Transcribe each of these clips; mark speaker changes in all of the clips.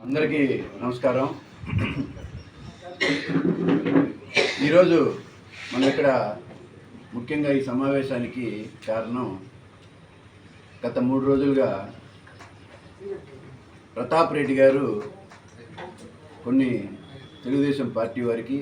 Speaker 1: అందరికీ నమస్కారం. ఈరోజు మనం ఇక్కడ ముఖ్యంగా ఈ సమావేశానికి కారణం గత మూడు రోజులుగా ప్రతాప్ రెడ్డి గారు కొన్ని తెలుగుదేశం పార్టీ వారికి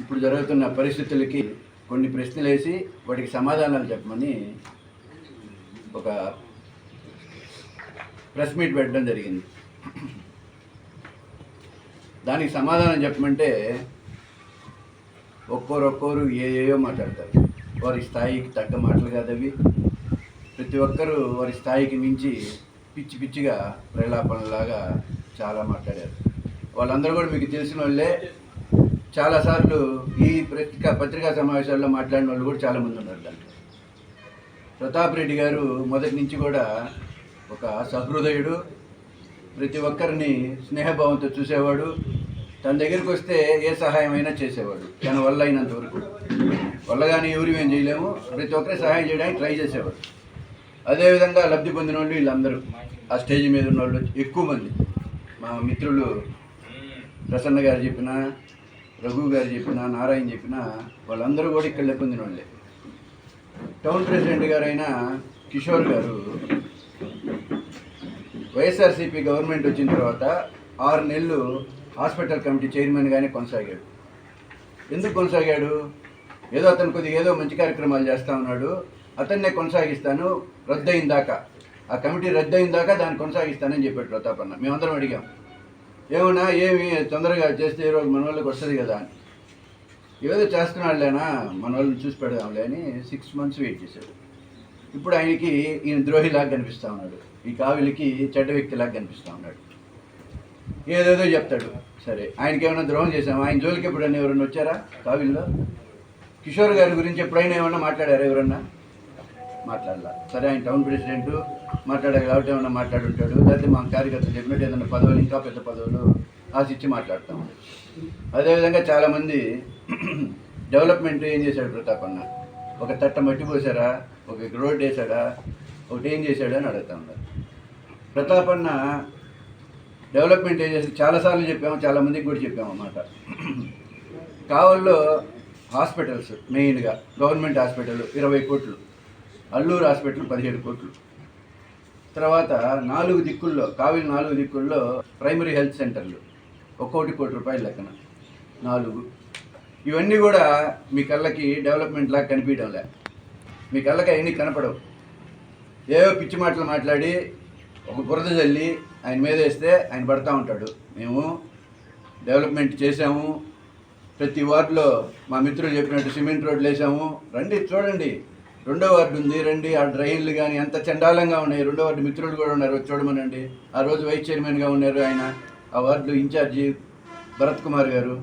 Speaker 1: ఇప్పుడు జరుగుతున్న పరిస్థితులకి కొన్ని ప్రశ్నలు వేసి వాటికి సమాధానాలు చెప్పమని ఒక ప్రెస్ మీట్ పెట్టడం జరిగింది. దానికి సమాధానం చెప్పమంటే ఒక్కోరు ఒక్కోరు ఏయో మాట్లాడతారు. వారి స్థాయికి తగ్గ మాటలు కాదవి. ప్రతి ఒక్కరూ వారి స్థాయికి మించి పిచ్చి పిచ్చిగా ప్రలాపనలాగా చాలా మాట్లాడారు. వాళ్ళందరూ కూడా మీకు తెలిసిన వాళ్ళే. చాలాసార్లు ఈ పత్రికా పత్రికా సమావేశాల్లో మాట్లాడిన వాళ్ళు కూడా చాలామంది ఉన్నారు దాంట్లో. ప్రతాప్ రెడ్డి గారు మొదటి నుంచి కూడా ఒక సహృదయుడు ప్రతి ఒక్కరిని స్నేహభావంతో చూసేవాడు. తన దగ్గరికి వస్తే ఏ సహాయమైనా చేసేవాడు తన వల్ల అయినంత వరకు. వల్ల కానీ ఎవరు ఏం చేయలేము ప్రతి ఒక్కరి సహాయం చేయడానికి ట్రై చేసేవాడు. అదేవిధంగా లబ్ధి పొందిన వాళ్ళు వీళ్ళందరూ. ఆ స్టేజ్ మీద ఉన్న వాళ్ళు ఎక్కువ మంది. మా మిత్రులు ప్రసన్న గారు చెప్పిన రఘు గారు చెప్పిన నారాయణ చెప్పిన వాళ్ళందరూ కూడా ఇక్కడ పొందిన వాళ్ళే టౌన్ ప్రెసిడెంట్ గారైన కిషోర్ గారు వైఎస్ఆర్సీపీ గవర్నమెంట్ వచ్చిన తర్వాత ఆరు నెలలు హాస్పిటల్ కమిటీ చైర్మన్గానే కొనసాగాడు. ఎందుకు కొనసాగాడు? ఏదో అతను కొద్దిగా ఏదో మంచి కార్యక్రమాలు చేస్తా ఉన్నాడు అతన్నే కొనసాగిస్తాను రద్దయిన దాకా. ఆ కమిటీ రద్దయిన దాకా దాన్ని కొనసాగిస్తానని చెప్పాడు ప్రతాపన్న మేమందరం అడిగాం. ఏమన్నా ఏమి తొందరగా చేస్తే ఈ రోజు మన వాళ్ళకి వస్తుంది కదా అని. ఏదో చేస్తున్నాడులేనా మన వాళ్ళని చూసి పెడదాంలే అని సిక్స్ మంత్స్ వెయిట్ చేశాడు. ఇప్పుడు ఆయనకి ఈయన ద్రోహిలాగా కనిపిస్తూ ఉన్నాడు. ఈ కావిలికి చెడ్డ వ్యక్తిలాగా కనిపిస్తూ ఉన్నాడు. ఏదేదో చెప్తాడు. సరే ఆయనకి ఏమైనా ద్రోహం చేశాము? ఆయన జోలికి ఎప్పుడైనా ఎవరైనా వచ్చారా కావిల్లో? కిషోర్ గారి గురించి ఎప్పుడైనా ఏమైనా మాట్లాడారా ఎవరన్నా? మాట్లాడాల? సరే ఆయన టౌన్ ప్రెసిడెంట్ మాట్లాడారు కాబట్టి ఏమన్నా మాట్లాడుంటాడు? లేకపోతే మా కార్యకర్తలు చెప్పినట్టు ఏదైనా పదవులు ఇంకా పెద్ద పదవులు ఆశించి మాట్లాడతాం. అదేవిధంగా చాలామంది డెవలప్మెంట్ ఏం చేశాడు ప్రతాప్ అన్న? ఒక తట్ట మట్టి పోసారా? ఒక రోడ్ వేసాడా? ఒకటి ఏం చేశాడు అని అడుగుతా ఉన్నారు ప్రతాప్ అన్న డెవలప్మెంట్ ఏం చేసి చాలాసార్లు చెప్పాము చాలామందికి కూడా చెప్పాము అన్నమాట. కావల్లో హాస్పిటల్స్ మెయిన్గా గవర్నమెంట్ హాస్పిటల్ ఇరవై కోట్లు. అల్లూరు హాస్పిటల్ పదిహేడు కోట్లు. తర్వాత నాలుగు దిక్కుల్లో కావిలి నాలుగు దిక్కుల్లో ప్రైమరీ హెల్త్ సెంటర్లు. ఒక్కోటి కోటి రూపాయల లెక్కన. నాలుగు. ఇవన్నీ కూడా మీ కళ్ళకి డెవలప్మెంట్ లాగా కనిపించడంలే మీ కళ్ళకి అవన్నీ కనపడవు. ఏవో పిచ్చి మాటలు మాట్లాడి ఒక బురద చల్లి ఆయన మీద వేస్తే ఆయన పడతా ఉంటాడు. మేము డెవలప్మెంట్ చేసాము ప్రతి వార్డులో మా మిత్రులు చెప్పినట్టు సిమెంట్ రోడ్లు వేసాము రండి చూడండి. రెండో వార్డు ఉంది రండి ఆ డ్రైన్లు కానీ ఎంత చండాలంగా ఉన్నాయి రెండో వార్డు మిత్రులు కూడా ఉన్నారు చూడమనండి. ఆ రోజు వైస్ చైర్మన్గా ఉన్నారు ఆయన ఆ వార్డు ఇన్ఛార్జి భరత్ కుమార్ గారు.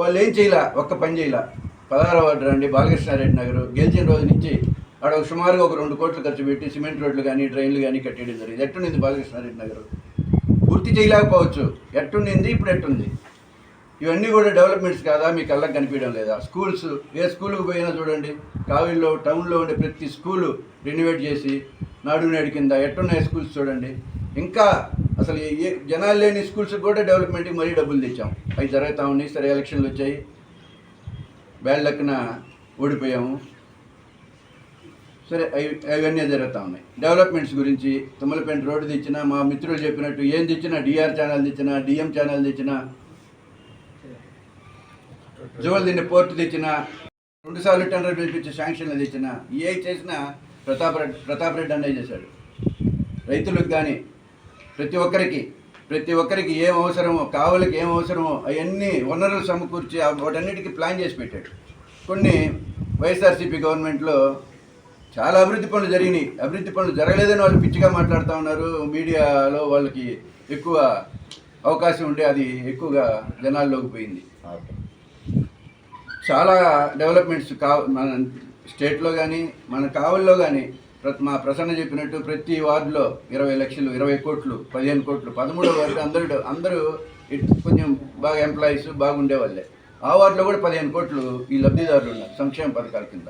Speaker 1: వాళ్ళు ఏం చేయలే ఒక్క పని చేయలే. పదహారో వార్డు రండి బాలకృష్ణారెడ్డి నగర్. గెలిచిన రోజు నుంచి ఆడ ఒక సుమారుగా ఒక రెండు కోట్లు ఖర్చు పెట్టి సిమెంట్ రోడ్లు కానీ డ్రైన్లు కానీ కట్టేయడం జరిగింది. ఎట్టుండింది బాలకృష్ణారెడ్డి నగర్? పూర్తి చేయలేకపోవచ్చు. ఎట్టుండింది ఇప్పుడు ఎట్టుంది? ఇవన్నీ కూడా డెవలప్మెంట్స్ కాదా? మీ కళ్ళకి కనిపించడం లేదా? స్కూల్స్ ఏ స్కూల్కి పోయినా చూడండి కావిల్లో టౌన్లో ఉండే ప్రతి స్కూలు రెనోవేట్ చేసి నాడు నేడు కింద ఎట్టున్నాయి స్కూల్స్ చూడండి. ఇంకా అసలు ఏ జనాలు లేని స్కూల్స్ కూడా డెవలప్మెంట్కి మరీ డబ్బులు తెచ్చాం. అవి జరుగుతూ ఉన్నాయి సరే ఎలక్షన్లు వచ్చాయి. బ్యాడ్ లెక్కన ఓడిపోయాము. సరే అవి అవన్నీ జరుగుతూ ఉన్నాయి. డెవలప్మెంట్స్ గురించి తుమ్మలపేంట రోడ్డు తెచ్చినా మా మిత్రులు చెప్పినట్టు ఏం తెచ్చినా డిఆర్ ఛానల్ తెచ్చినా డిఎం ఛానల్ తెచ్చినా జువల్ పోర్టు తెచ్చిన రెండుసార్లు టెండర్ పిలిపించి శాంక్షన్లు తెచ్చిన ఏ చేసినా ప్రతాప్ రెడ్డి ప్రతాప్ రెడ్డి అన్నయ్య చేశాడు. రైతులకు కానీ ప్రతి ఒక్కరికి ప్రతి ఒక్కరికి ఏం అవసరమో కావలికి ఏం అవసరమో అవన్నీ వనరులు సమకూర్చి వాటన్నిటికీ ప్లాన్ చేసి పెట్టాడు. కొన్ని వైఎస్ఆర్సీపీ గవర్నమెంట్లో చాలా అభివృద్ధి పనులు జరిగినాయి. అభివృద్ధి పనులు జరగలేదని వాళ్ళు పిచ్చిగా మాట్లాడుతూ ఉన్నారు. మీడియాలో వాళ్ళకి ఎక్కువ అవకాశం ఉండే అది ఎక్కువగా జనాల్లోకి పోయింది. చాలా డెవలప్మెంట్స్ కా మన స్టేట్లో కానీ మన కావల్లో కానీ ప్రతి మా ప్రసన్న చెప్పినట్టు ప్రతి వార్డులో ఇరవై లక్షలు ఇరవై కోట్లు పదిహేను కోట్లు పదమూడో వార్డు అందరూ అందరూ కొంచెం బాగా ఎంప్లాయీస్ బాగుండేవాళ్ళే. ఆ వార్డులో కూడా పదిహేను కోట్లు ఈ లబ్ధిదారులు ఉన్నారు సంక్షేమ పథకాల కింద.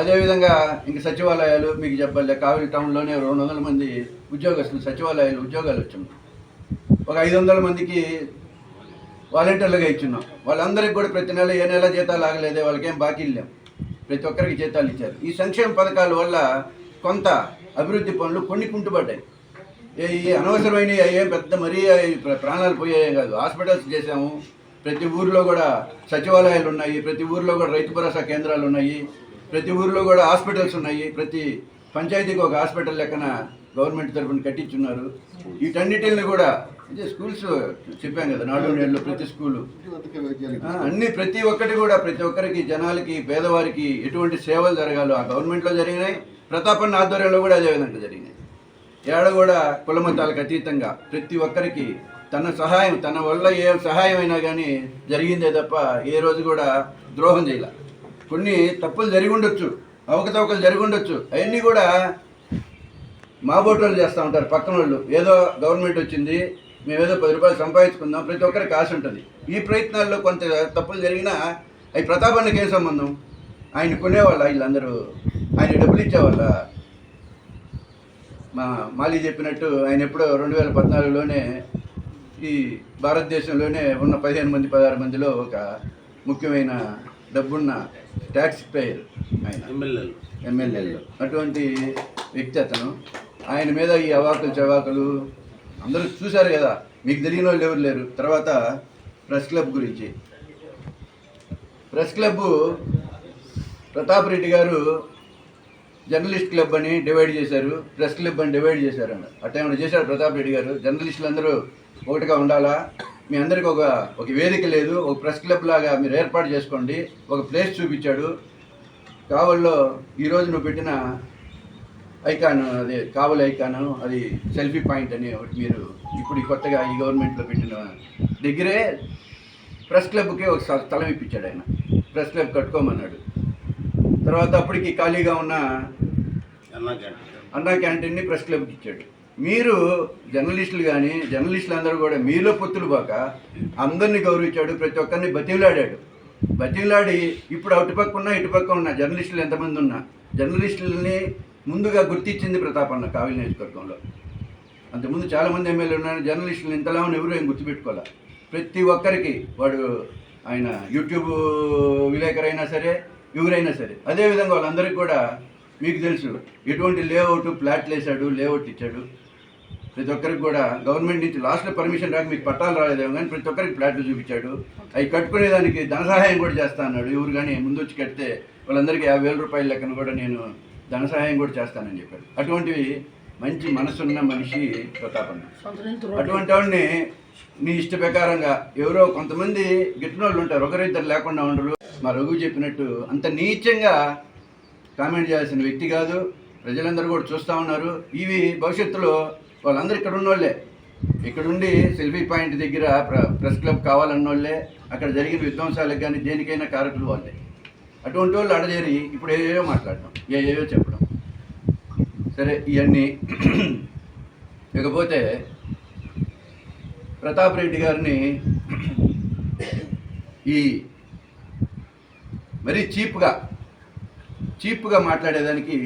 Speaker 1: అదేవిధంగా ఇంక సచివాలయాలు మీకు చెప్పాలి కావలి టౌన్లోనే రెండు వందల మంది ఉద్యోగస్తులు సచివాలయాలు ఉద్యోగాలు వచ్చాము. ఒక ఐదు వందల మందికి వాలంటీర్లుగా ఇచ్చున్నాం. వాళ్ళందరికీ కూడా ప్రతి నెల ఏ నెల జీతాలు ఆగలేదే వాళ్ళకేం బాకీలు లేవు. ప్రతి ఒక్కరికి జీతాలు ఇచ్చారు. ఈ సంక్షేమ పథకాల వల్ల కొంత అభివృద్ధి పనులు కొన్ని కుంటుపడ్డాయి. ఏ ఈ అనవసరమైన ఏం పెద్ద మరీ ప్ర- ప్రాణాలు పోయాయి కాదు. హాస్పిటల్స్ చేసాము ప్రతి ఊర్లో కూడా సచివాలయాలు ఉన్నాయి. ప్రతి ఊర్లో కూడా రైతు భరోసా కేంద్రాలు ఉన్నాయి. ప్రతి ఊర్లో కూడా హాస్పిటల్స్ ఉన్నాయి. ప్రతి పంచాయతీకి ఒక హాస్పిటల్ లెక్కన గవర్నమెంట్ తరఫున కట్టించున్నారు. వీటన్నిటిని కూడా అంటే స్కూల్స్ చెప్పాం కదా నాలుగు నేళ్ళు ప్రతి స్కూలు అన్ని ప్రతి ఒక్కటి కూడా ప్రతి ఒక్కరికి జనాలకి పేదవారికి ఎటువంటి సేవలు జరగాలో ఆ గవర్నమెంట్లో జరిగినాయి. ప్రతాపన్న ఆధ్వర్యంలో కూడా అదే విధంగా జరిగినాయి. ఏడ కూడా కులమతాలకు అతీతంగా ప్రతి ఒక్కరికి తన సహాయం తన వల్ల ఏ సహాయం అయినా కానీ జరిగిందే తప్ప ఏ రోజు కూడా ద్రోహం చేయాల. కొన్ని తప్పులు జరిగి ఉండొచ్చు అవకతవకలు జరిగి ఉండొచ్చు. అవన్నీ కూడా మా బోటోళ్ళు చేస్తూ ఉంటారు పక్కన వాళ్ళు ఏదో గవర్నమెంట్ వచ్చింది మేమేదో పది రూపాయలు సంపాదించుకుందాం ప్రతి ఒక్కరికి ఆశ ఉంటుంది. ఈ ప్రయత్నాల్లో కొంత తప్పులు జరిగినా అవి ప్రతాపానికి ఏం సంబంధం? ఆయన కొనేవాళ్ళ వీళ్ళందరూ. ఆయన డబ్బులు ఇచ్చేవాళ్ళ. మా మాలి చెప్పినట్టు ఆయన ఎప్పుడో రెండు వేల పద్నాలుగులోనే ఈ భారతదేశంలోనే ఉన్న పదిహేను మంది పదహారు మందిలో ఒక ముఖ్యమైన డబ్బున్న ట్యాక్స్ పేయర్ ఆయన.
Speaker 2: ఎమ్మెల్యేలు.
Speaker 1: ఎమ్మెల్యేలు. అటువంటి వ్యక్తి అతను. ఆయన మీద ఈ అవాకులు చవాకులు అందరూ చూశారు కదా. మీకు తెలియని వాళ్ళు ఎవరు లేరు. తర్వాత ప్రెస్ క్లబ్ గురించి. ప్రెస్ క్లబ్ ప్రతాప్ రెడ్డి గారు జర్నలిస్ట్ క్లబ్ అని డివైడ్ చేశారు. ప్రెస్ క్లబ్ అని డివైడ్ చేశారు. ఆ టైంలో చేశారు ప్రతాప్ రెడ్డి గారు. జర్నలిస్టులు అందరూ ఒకటిగా ఉండాలా? మీ అందరికి ఒక ఒక వేదిక లేదు. ఒక ప్రెస్ క్లబ్ లాగా మీరు ఏర్పాటు చేసుకోండి. ఒక ప్లేస్ చూపించాడు. కావల్లో ఈరోజు నువ్వు పెట్టిన ఐకాన్ అదే కావలి ఐకాన్ అది సెల్ఫీ పాయింట్ అని ఒకటి మీరు ఇప్పుడు కొత్తగా ఈ గవర్నమెంట్లో పెట్టిన దగ్గరే ప్రెస్ క్లబ్కి ఒక స్థ- స్థలం ఇప్పించాడు ఆయన. ప్రెస్ క్లబ్ కట్టుకోమన్నాడు. తర్వాత అప్పటికి ఖాళీగా ఉన్న
Speaker 2: అన్నా క్యాంటీన్.
Speaker 1: అన్నా క్యాంటీన్ని ప్రెస్ క్లబ్కి ఇచ్చాడు. మీరు జర్నలిస్టులు కానీ జర్నలిస్టులు అందరూ కూడా మీలో పొత్తులు పోక అందరినీ గౌరవించాడు ప్రతి ఒక్కరిని బతిలాడాడు బతిలాడి ఇప్పుడు అటుపక్క ఉన్నా ఇటుపక్క ఉన్న జర్నలిస్టులు ఎంతమంది ఉన్నా జర్నలిస్టులని ముందుగా గుర్తించింది ప్రతాపన్న కావిలి నియోజకవర్గంలో. అంతకుముందు చాలామంది ఎమ్మెల్యేలు ఉన్నారు జర్నలిస్టులు ఇంతలా ఉన్న ఎవరు ఏం గుర్తుపెట్టుకోవాలి? ప్రతి ఒక్కరికి వాడు ఆయన యూట్యూబ్ విలేకరైనా సరే ఎవరైనా సరే అదేవిధంగా వాళ్ళందరికీ కూడా మీకు తెలుసు ఎటువంటి లేఅవుట్ ప్లాట్లు వేసాడు లేఅవుట్ ఇచ్చాడు. ప్రతి ఒక్కరికి కూడా గవర్నమెంట్ నుంచి లాస్ట్లో పర్మిషన్ రాక మీకు పట్టాలు రాలేదేమో కానీ ప్రతి ఒక్కరికి ప్లాట్లు చూపించాడు. అవి కట్టుకునేదానికి ధన సహాయం కూడా చేస్తా అన్నాడు. ఎవరు కానీ ముందు వచ్చి కడితే వాళ్ళందరికీ యాభై వేల రూపాయల లెక్కన కూడా నేను ధన సహాయం కూడా చేస్తానని చెప్పాడు. అటువంటివి మంచి మనసున్న మనిషి ప్రతాపన్న అటువంటి వాడిని నీ ఇష్ట ప్రకారంగా ఎవరో కొంతమంది గిట్టిన వాళ్ళు ఉంటారు. ఒకరిద్దరు లేకుండా ఉండరు. మా రఘు చెప్పినట్టు అంత నీచంగా కామెంట్ చేయాల్సిన వ్యక్తి కాదు. ప్రజలందరూ కూడా చూస్తూ ఉన్నారు. ఇవి భవిష్యత్తులో వాళ్ళందరూ ఇక్కడ ఉన్నోళ్ళే. ఇక్కడుండి సెల్ఫీ పాయింట్ దగ్గర ప్ర- ప్రెస్ క్లబ్ కావాలన్న వాళ్ళే అక్కడ జరిగిన విధ్వంసాలకు కానీ దేనికైనా కారకులు వాళ్ళే. అటువంటి వాళ్ళు అడజేరి ఇప్పుడు ఏవేవో మాట్లాడటం ఏవేవో చెప్పడం. సరే ఇవన్నీ ఇకపోతే ప్రతాప్ రెడ్డి గారిని ఈ మరీ చీప్గా చీప్గా మాట్లాడేదానికి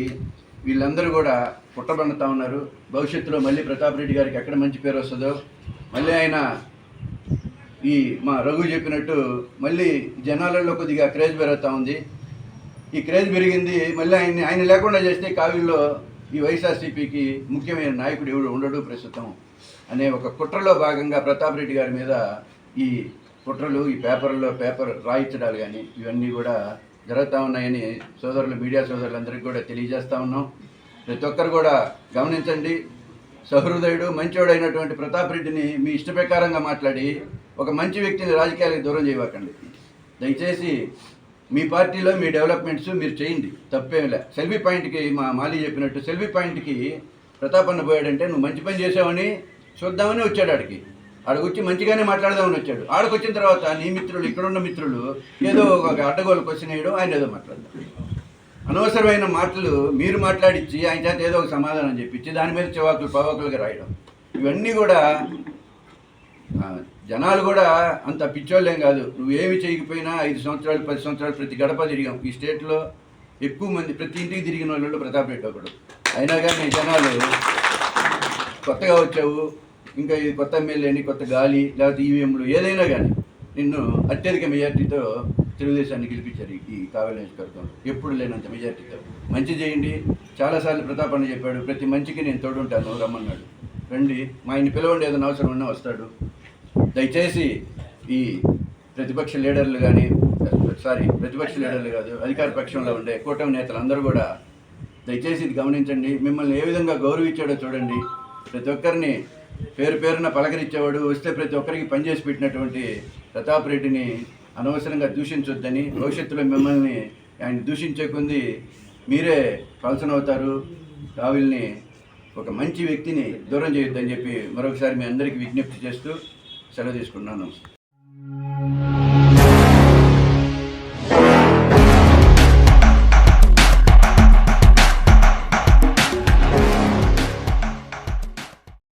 Speaker 1: వీళ్ళందరూ కూడా పుట్టబడుతూ ఉన్నారు భవిష్యత్తులో మళ్ళీ ప్రతాప్ రెడ్డి గారికి ఎక్కడ మంచి పేరు వస్తుందో మళ్ళీ ఆయన ఈ మా రఘు చెప్పినట్టు మళ్ళీ జనాలలో కొద్దిగా క్రేజ్ పెరుగుతూ ఉంది. ఈ క్రేజ్ పెరిగింది మళ్ళీ ఆయన్ని ఆయన లేకుండా చేస్తే కావిల్లో ఈ వైఎస్ఆర్సీపీకి ముఖ్యమైన నాయకుడు ఎవడు ఉండడు ప్రస్తుతం అనే ఒక కుట్రలో భాగంగా ప్రతాప్ రెడ్డి గారి మీద ఈ కుట్రలు ఈ పేపర్లో పేపర్ రాయించడాలు కానీ ఇవన్నీ కూడా జరుగుతూ ఉన్నాయని సోదరులు మీడియా సోదరులందరికీ కూడా తెలియజేస్తూ ఉన్నాం. ప్రతి ఒక్కరు కూడా గమనించండి. సహృదయుడు మంచివాడైనటువంటి ప్రతాప్ రెడ్డిని మీ ఇష్ట ప్రకారంగా మాట్లాడి ఒక మంచి వ్యక్తిని రాజకీయాలకు దూరం చేయవకండి దయచేసి మీ పార్టీలో మీ డెవలప్మెంట్స్ మీరు చేయండి. తప్పేమిలే సెల్ఫీ పాయింట్కి మా మాలి చెప్పినట్టు సెల్ఫీ పాయింట్కి ప్రతాప్ అన్న పోయాడంటే నువ్వు మంచి పని చేసావని చూద్దామని వచ్చాడు ఆడికి. ఆడికి వచ్చి మంచిగానే మాట్లాడదామని వచ్చాడు. ఆడకొచ్చిన వచ్చిన తర్వాత నీ మిత్రులు ఇక్కడున్న మిత్రులు ఏదో ఒక అడ్డగోలు క్వశ్చన్ వేయడం ఆయన ఏదో మాట్లాడదాం. అనవసరమైన మాటలు మీరు మాట్లాడించి ఆయన చేత ఏదో ఒక సమాధానం చెప్పించి దాని మీద చివాకులు పవాకులుగా రాయడం. ఇవన్నీ కూడా జనాలు కూడా అంత పిచ్చోళ్ళేం కాదు. నువ్వేమి చేయకపోయినా ఐదు సంవత్సరాలు పది సంవత్సరాలు ప్రతి గడప తిరిగాం. ఈ స్టేట్లో ఎక్కువ మంది ప్రతి ఇంటికి తిరిగిన వాళ్ళు ప్రతాప్ రెడ్డి ఒకడు. అయినా కానీ జనాలు కొత్తగా వచ్చావు ఇంకా ఈ కొత్త ఎమ్మెల్యేని కొత్త గాలి లేకపోతే ఈవీఎంలు ఏదైనా కానీ నిన్ను అత్యధిక మెజార్టీతో తెలుగుదేశాన్ని గెలిపించారు ఈ- కావేరీ కావలి నియోజకవర్గంలో. ఎప్పుడు లేనంత మెజార్టీతో మంచి చేయండి. చాలాసార్లు ప్రతాపన్న చెప్పాడు ప్రతి మంచికి నేను తోడుంటాను రమ్మన్నాడు. రండి మా ఆయన పిలవండి ఏదైనా అవసరం ఉన్నా వస్తాడు. దయచేసి ఈ ప్రతిపక్ష లీడర్లు కానీ సారీ ప్రతిపక్ష లీడర్లు కాదు అధికార పక్షంలో ఉండే కూటమి నేతలు అందరూ కూడా దయచేసి ఇది గమనించండి. మిమ్మల్ని ఏ విధంగా గౌరవించాడో చూడండి. ప్రతి ఒక్కరిని పేరు పేరున పలకరించేవాడు వస్తే ప్రతి ఒక్కరికి పనిచేసి పెట్టినటువంటి ప్రతాప్ రెడ్డిని అనవసరంగా దూషించొద్దని భవిష్యత్తులో మిమ్మల్ని ఆయన దూషించే కొంది మీరే పలసనవుతారు. రావిల్ని ఒక మంచి వ్యక్తిని దూరం చేయొద్దని చెప్పి మరొకసారి మీ అందరికీ విజ్ఞప్తి చేస్తూ సెలవు తీసుకున్నాను